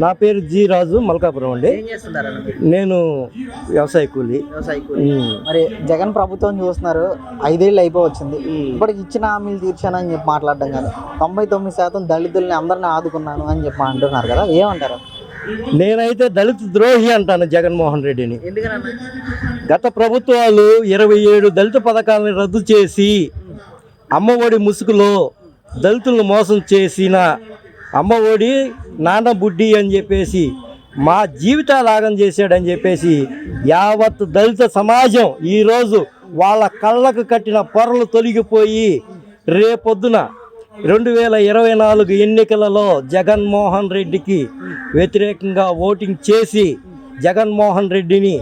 నా పేరు జి రాజు మల్కాపురం అండి? నేను వ్యవసాయ కూలి. వ్యవసాయ కూలి. ఉమ్. మరి జగన్ ప్రభుత్వం చూస్తున్నారు ఐదేళ్ళు అయిపోవచ్చింది. ఇప్పటికి ఇచ్చిన హామీలు తీర్చానని చెప్పి మాట్లాడడం కానీ తొంభై తొమ్మిది శాతం దళితుల్ని అందరిని ఆదుకున్నాను అని చెప్పి అంటున్నారు కదా ఏమంటారు? నేనైతే దళిత ద్రోహి అంటాను జగన్మోహన్ రెడ్డిని. గత ప్రభుత్వాలు ఇరవై ఏడు దళిత పథకాలను రద్దు చేసి అమ్మఒడి ముసుగులో దళితులను మోసం చేసిన అమ్మఒడి నాన్న బుడ్డి అని చెప్పేసి మా జీవితాలాగం చేశాడని చెప్పేసి యావత్ దళిత సమాజం ఈరోజు వాళ్ళ కళ్ళకు కట్టిన పొరలు తొలగిపోయి రేపొద్దున రెండు వేల ఇరవై నాలుగు ఎన్నికలలో జగన్మోహన్ రెడ్డికి వ్యతిరేకంగా ఓటింగ్ చేసి జగన్మోహన్ రెడ్డిని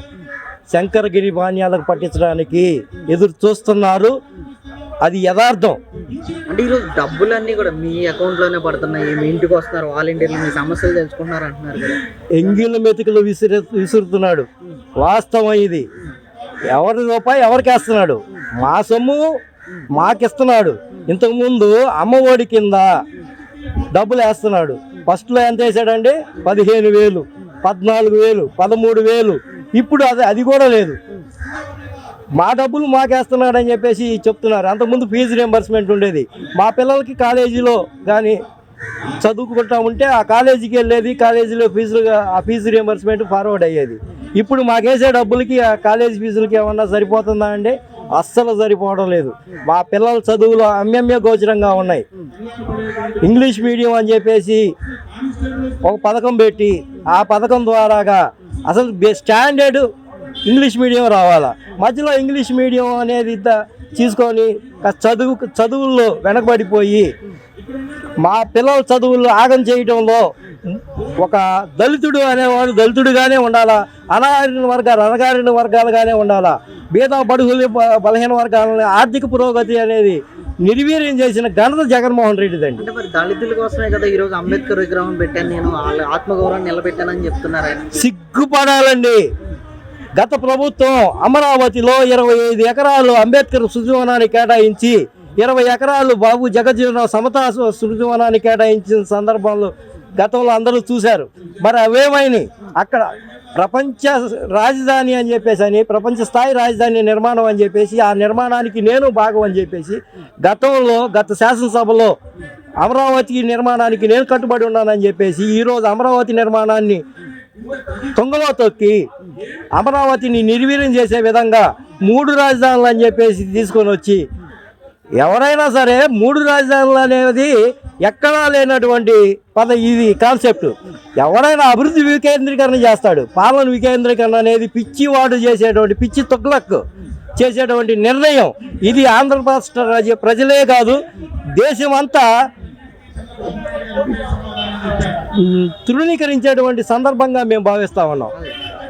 శంకరగిరి బాణ్యాలకు పట్టించడానికి ఎదురు చూస్తున్నారు అది యథార్థం అంటే ఈరోజు డబ్బులన్నీ కూడా మీ అకౌంట్లోనే పడుతున్నాయి. మీ ఇంటికి వస్తున్నారు. వాలంటీర్లు మీ సమస్యలు తెలుసుకుంటున్నారు అంటున్నారు కదా. ఎంగిళ్ళ మెతుకులు విసిరి విసురుతున్నాడు. వాస్తవం ఇది. ఎవరి రూపాయి ఎవరికి వేస్తున్నాడు? మా సొమ్ము మాకిస్తున్నాడు. ఇంతకుముందు అమ్మఒడి కింద డబ్బులు వేస్తున్నాడు. ఫస్ట్లో ఎంత వేసాడండి? పదిహేను వేలు పద్నాలుగు వేలు పదమూడు వేలు. ఇప్పుడు అది అది కూడా లేదు. మా డబ్బులు మాకేస్తున్నాడని చెప్పేసి చెప్తున్నారు. అంతకుముందు ఫీజు రియంబర్స్మెంట్ ఉండేది. మా పిల్లలకి కాలేజీలో కానీ చదువుకుంటా ఉంటే ఆ కాలేజీకి వెళ్ళేది కాలేజీలో ఫీజులు ఆ ఫీజు రియంబర్స్మెంట్ ఫార్వర్డ్ అయ్యేది. ఇప్పుడు మాకేసే డబ్బులకి ఆ కాలేజీ ఫీజులకి ఏమన్నా సరిపోతుందా అండి? అస్సలు సరిపోవడం లేదు. మా పిల్లల చదువులు అమ్యమ్య గోచరంగా ఉన్నాయి. ఇంగ్లీష్ మీడియం అని చెప్పేసి ఒక పథకం పెట్టి ఆ పథకం ద్వారాగా అసలు స్టాండర్డ్ ఇంగ్లీష్ మీడియం రావాలా? మధ్యలో ఇంగ్లీష్ మీడియం అనేది తీసుకొని చదువు చదువుల్లో వెనకబడిపోయి మా పిల్లల చదువులు ఆగం చేయడంలో ఒక దళితుడు అనేవాడు దళితుడుగానే ఉండాలా? అనారిన వర్గాలు అనగారిన వర్గాలుగానే ఉండాలా? బీద బడుగులు బలహీన వర్గాలని ఆర్థిక పురోగతి అనేది నిర్వీర్యం చేసిన ఘనత జగన్మోహన్ రెడ్డిదండి. అంటే మరి దళితుల కోసమే కదా ఈ రోజు అంబేద్కర్ విగ్రహం పెట్టాను నేను. వాళ్ళ ఆత్మగౌరవాన్ని నిలబెట్టానని చెప్తున్నారు సిగ్గుపడాలండి. గత ప్రభుత్వం అమరావతిలో ఇరవై ఐదు ఎకరాలు అంబేద్కర్ సృజీవనాన్ని కేటాయించి ఇరవై ఎకరాలు బాబు జగజ్జీవన సమతా సృజవనాన్ని కేటాయించిన సందర్భంలో గతంలో అందరూ చూశారు. మరి అవేమైనాయి అక్కడ ప్రపంచ రాజధాని అని చెప్పేసి అని ప్రపంచ స్థాయి రాజధాని నిర్మాణం అని చెప్పేసి ఆ నిర్మాణానికి నేను భాగం అని చెప్పేసి గతంలో గత శాసనసభలో అమరావతి నిర్మాణానికి నేను కట్టుబడి ఉన్నానని చెప్పేసి ఈరోజు అమరావతి నిర్మాణాన్ని తుంగలో తొక్కి అమరావతిని నిర్వీర్యం చేసే విధంగా మూడు రాజధానులు అని చెప్పేసి తీసుకొని వచ్చి ఎవరైనా సరే మూడు రాజధానులు అనేది ఎక్కడా లేనటువంటి పద ఇది కాన్సెప్ట్. ఎవరైనా అభివృద్ధి వికేంద్రీకరణ చేస్తాడు. పాలన వికేంద్రీకరణ అనేది పిచ్చి వాడు చేసేటువంటి పిచ్చి తొగ్లక్ చేసేటువంటి నిర్ణయం. ఇది ఆంధ్రప్రదేశ్ రాజ్య ప్రజలే కాదు దేశమంతా తృణీకరించేటువంటి సందర్భంగా మేము భావిస్తా ఉన్నాం.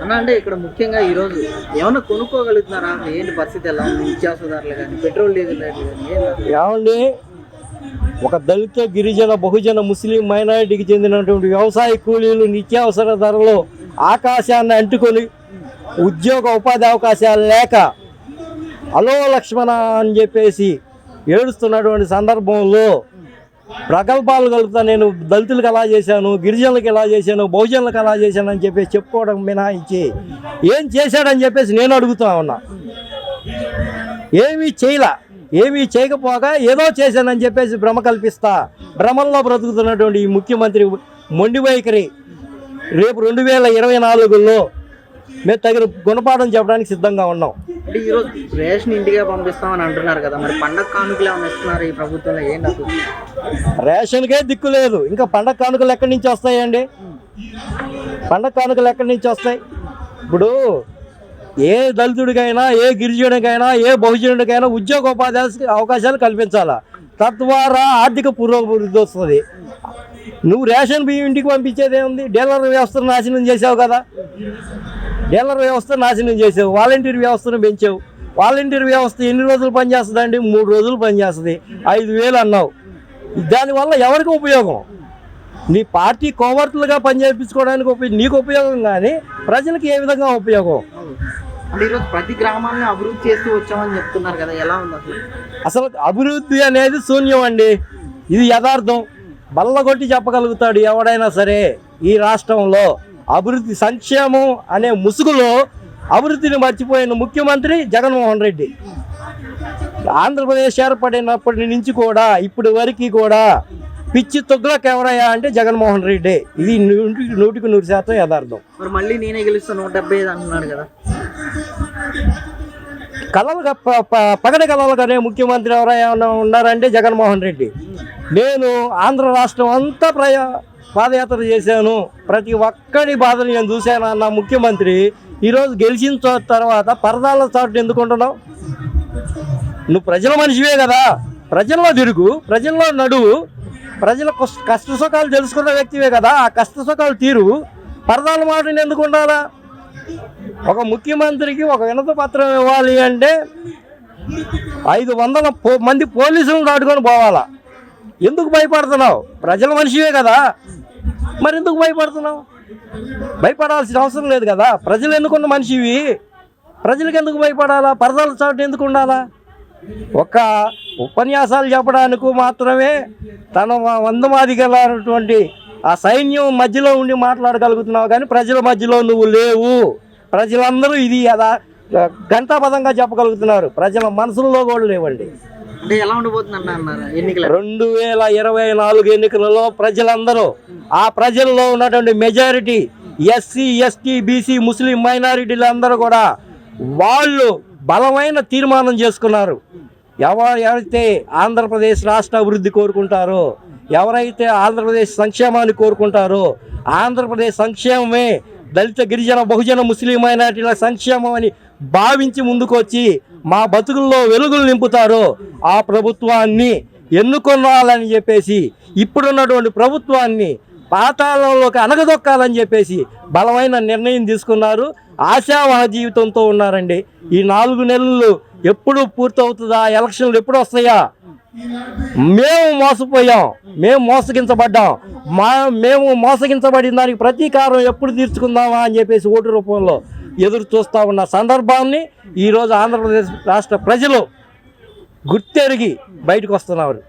అన్న అంటే ఇక్కడ ముఖ్యంగా ఈ రోజు ఏమన్నా కొనుక్కోగలుగుతున్నారా? ఏంటి పరిస్థితి ఎలా? ఉంది నిత్యావసర ధరలు కానీ పెట్రోల్ డీజిల్ రేట్లు కానీ ఏమండి ఒక దళిత గిరిజన బహుజన ముస్లిం మైనారిటీకి చెందినటువంటి వ్యవసాయ కూలీలు నిత్యావసర ధరలు ఆకాశాన్ని అంటుకొని ఉద్యోగ ఉపాధి అవకాశాలు లేక అలో లక్ష్మణ అని చెప్పేసి ఏడుస్తున్నటువంటి సందర్భంలో ప్రగల్భాలు కలుపుతా నేను దళితులకు ఎలా చేశాను గిరిజనులకు ఎలా చేశాను బహుజనులకు ఎలా చేశాను అని చెప్పేసి చెప్పుకోవడం మినహాయించి ఏం చేశాడని చెప్పేసి నేను అడుగుతా ఉన్నా. ఏమీ చేయలా ఏమీ చేయకపోగా ఏదో చేశానని చెప్పేసి భ్రమ కల్పిస్తా. భ్రమంలో బ్రతుకుతున్నటువంటి ఈ ముఖ్యమంత్రి మొండి వైఖరి రేపు రెండు వేల ఇరవై నాలుగులో మేము తగిన గుణపాఠం చెప్పడానికి సిద్ధంగా ఉన్నాం. అంటే ఈ రోజు రేషన్ ఇంటికే పంపిస్తామని అంటున్నారు కదా మరి పండగ కానుకలు ఏమైనా ఇస్తున్నారు ఈ ప్రభుత్వంలో? ఏంటి అసలు? రేషన్కే దిక్కు లేదు. ఇంకా పండగ కానుకలు ఎక్కడి నుంచి వస్తాయండి? పండగ కానుకలు ఎక్కడి నుంచి వస్తాయి? ఇప్పుడు ఏ దళితుడికైనా ఏ గిరిజనుడికైనా ఏ బహుజనుడికైనా ఉద్యోగోపాధి అవకాశాలు కల్పించాలా? తద్వారా ఆర్థిక పురోభివృద్ధి వస్తుంది. నువ్వు రేషన్ బియ్యం ఇంటికి పంపించేది ఏముంది? డీలర్ వ్యవస్థను నాశనం చేసావు కదా. డీలర్ వ్యవస్థ నాశనం చేసావు వాలంటీర్ వ్యవస్థను పెంచావు. వాలంటీర్ వ్యవస్థ ఎన్ని రోజులు పనిచేస్తుందండి? మూడు రోజులు పనిచేస్తుంది. ఐదు వేలు అన్నావు. దానివల్ల ఎవరికి ఉపయోగం? నీ పార్టీ కోవర్తులుగా పనిచేయించుకోవడానికి ఉపయోగం నీకు ఉపయోగం కానీ ప్రజలకు ఏ విధంగా ఉపయోగం? ఈరోజు ప్రతి గ్రామాలను అభివృద్ధి చేస్తూ వచ్చామని చెప్తున్నారు కదా ఎలా ఉంది అసలు? అసలు అభివృద్ధి అనేది శూన్యం అండి. ఇది యథార్థం. బల్లగొట్టి చెప్పగలుగుతాడు ఎవడైనా సరే ఈ రాష్ట్రంలో. అభివృద్ధి సంక్షేమం అనే ముసుగులో అభివృద్ధిని మర్చిపోయిన ముఖ్యమంత్రి జగన్మోహన్ రెడ్డి. ఆంధ్రప్రదేశ్ ఏర్పడినప్పటి నుంచి కూడా ఇప్పటి వరకు కూడా పిచ్చి తొగ్గులకు ఎవరయ్యా అంటే జగన్మోహన్ రెడ్డి. ఇది నూటికి నూటికి నూరు శాతం యథార్థం. మరి మళ్ళీ నేనే గెలుస్తాను నూట డెబ్బై ఐదు అంటున్నాడు కదా. కళలు ప- ప- పగటి కళలు కానీ ముఖ్యమంత్రి ఎవరైనా ఉన్నారంటే జగన్మోహన్ రెడ్డి. నేను ఆంధ్ర రాష్ట్రం అంతా ప్రయా పాదయాత్ర చేశాను. ప్రతి ఒక్కడి బాధలు నేను చూశాను అన్న ముఖ్యమంత్రి. ఈరోజు గెలిచిన తర్వాత పరదాల చాటు ఎందుకుంటున్నావు? నువ్వు ప్రజల మనిషివే కదా. ప్రజల్లో తిరుగు ప్రజల్లో నడువు ప్రజల కష్ట కష్ట సుఖాలు తెలుసుకున్న వ్యక్తివే కదా. ఆ కష్ట సుఖాలు తీరు. పరదాల మాటని ఎందుకు ఉండాలా? ఒక ముఖ్యమంత్రికి ఒక వినత పత్రం ఇవ్వాలి అంటే ఐదు వందల పో- మంది పోలీసులను దాటుకొని పోవాలా? ఎందుకు భయపడుతున్నావు? ప్రజల మనిషివే కదా. మరి ఎందుకు భయపడుతున్నావు? భయపడాల్సిన అవసరం లేదు కదా. ప్రజలు ఎన్నుకున్న మనిషివి? ప్రజలకు ఎందుకు భయపడాలా? పరదాల చాటు ఎందుకు ఉండాలా? ఒక ఉపన్యాసాలు చెప్పడానికి మాత్రమే తన వందమాదిగలటువంటి ఆ సైన్యం మధ్యలో ఉండి మాట్లాడగలుగుతున్నావు కానీ ప్రజల మధ్యలో నువ్వు లేవు. ప్రజలందరూ ఇది అదా గంటాపదంగా చెప్పగలుగుతున్నారు. ప్రజల మనసుల్లో కూడా లేవండి. అంటే ఎలా ఉండబోతుంది అన్నారు? రెండు వేల ఇరవై నాలుగు ఎన్నికలలో ప్రజలందరూ ఆ ప్రజల్లో ఉన్నటువంటి majority SC ST BC Muslim మైనారిటీలు అందరూ కూడా వాళ్ళు బలమైన తీర్మానం చేసుకున్నారు. ఎవరైతే ఆంధ్రప్రదేశ్ రాష్ట్ర అభివృద్ధి కోరుకుంటారో ఎవరైతే ఆంధ్రప్రదేశ్ సంక్షేమాన్ని కోరుకుంటారో ఆంధ్రప్రదేశ్ సంక్షేమమే దళిత గిరిజన బహుజన ముస్లిం మైనారిటీల సంక్షేమం అని భావించి ముందుకొచ్చి మా బతుకుల్లో వెలుగులు నింపుతారో ఆ ప్రభుత్వాన్ని ఎన్నుకొనాలని చెప్పేసి ఇప్పుడున్నటువంటి ప్రభుత్వాన్ని పాతాళంలోకి అనగదొక్కాలని చెప్పేసి బలమైన నిర్ణయం తీసుకున్నారు. ఆశావహ జీవితంతో ఉన్నారండి. ఈ నాలుగు నెలలు ఎప్పుడు పూర్తవుతుందా? ఎలక్షన్లు ఎప్పుడు వస్తాయా? మేము మోసపోయాం. మేము మోసగించబడ్డాం. మా మేము మోసగించబడిన దానికి ప్రతీకారం ఎప్పుడు తీర్చుకుందామా అని చెప్పేసి ఓటు రూపంలో ఎదురు చూస్తూ ఉన్న సందర్భాన్ని ఈరోజు ఆంధ్రప్రదేశ్ రాష్ట్ర ప్రజలు గుర్తెరిగి బయటకు వస్తున్నారు.